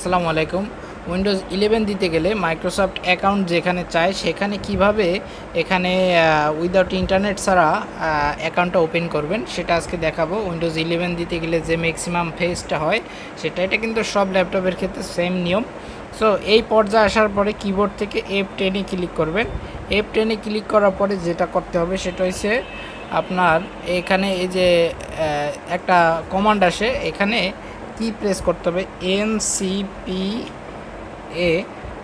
আসসালামু আলাইকুম। Windows eleven দিতে গেলে মাইক্রোসফট অ্যাকাউন্ট যেখানে চায়, সেখানে কীভাবে এখানে উইদাউট ইন্টারনেট ছাড়া অ্যাকাউন্টটা ওপেন করবেন, সেটা আজকে দেখাবো। উইন্ডোজ ইলেভেন দিতে গেলে যে ম্যাক্সিমাম ফেসটা হয়, সেটা, এটা কিন্তু সব ল্যাপটপের ক্ষেত্রে সেম নিয়ম। সো এই পর্যায়ে আসার পরে কিবোর্ড থেকে এফ টেনে ক্লিক করবেন। এফ টেনে ক্লিক করার পরে যেটা করতে হবে, সেটা হচ্ছে আপনার এখানে এই যে একটা কমান্ড আসে, এখানে কি প্রেস করতে হবে? এন সি পি এ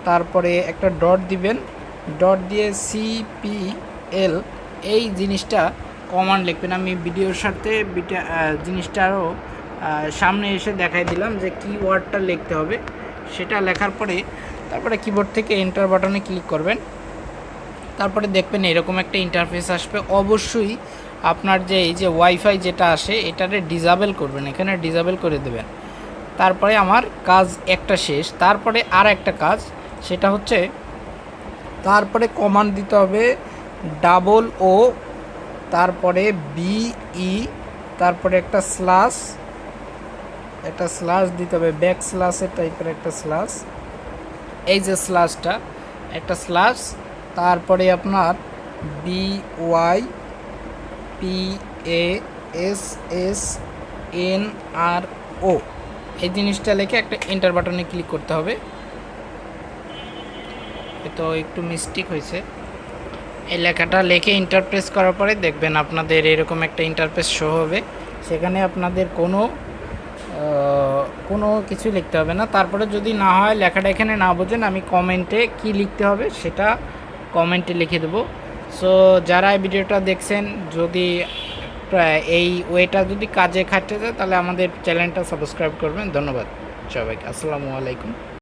তারপরে একটা ডট দিবেন। ডট দিয়ে সিপি এল এই জিনিসটা কমান্ড লিখবেন। আমি ভিডিওর সাথে বিটা আহ, জিনিসটা আরও সামনে এসে দেখাই দিলাম যে কি ওয়ার্ডটা লিখতে হবে। সেটা লেখার পরে তারপরে কিবোর্ড থেকে এন্টার বাটনে ক্লিক করবেন। তারপরে দেখবেন এরকম একটা ইন্টারফেস আসবে। অবশ্যই আপনার যে এই যে ওয়াইফাই যেটা আসে এটারে ডিজাবেল করবেন। এখানে ডিজাবেল করে দেবেন। তারপরে আমার কাজ একটা শেষ। তারপরে আর একটা কাজ, সেটা হচ্ছে তারপরে কমান্ড দিতে হবে ডাবল ও তারপরে বিই তারপরে একটা স্লাস একটা স্লাস দিতে হবে ব্যাক স্লাসের টাইপের একটা স্লাস এই যে স্লাসটা একটা স্লাস তারপরে আপনার B Y P A S S N R O এই জিনিসটা লিখে একটা এন্টার বাটনে ক্লিক করতে হবে। তো একটু মিস্টেক হয়েছে। এই লেখাটা লিখে ইন্টারপ্রেস করার পরে দেখবেন আপনাদের এরকম একটা ইন্টারপ্রেস শো হবে। সেখানে আপনাদের কোনো কোনো কিছু লিখতে হবে না। তারপরে যদি না হয় লেখাটা এখানে না বোঝেন, আমি কমেন্টে কি লিখতে হবে সেটা কমেন্টে লিখে দেবো। সো যারা এই ভিডিওটা দেখছেন, যদি এই ওয়েটা যদি কাজে খাটতে যায় তাহলে আমাদের চ্যানেলটা সাবস্ক্রাইব করবেন। ধন্যবাদ সবাইকে। আসসালামু আলাইকুম।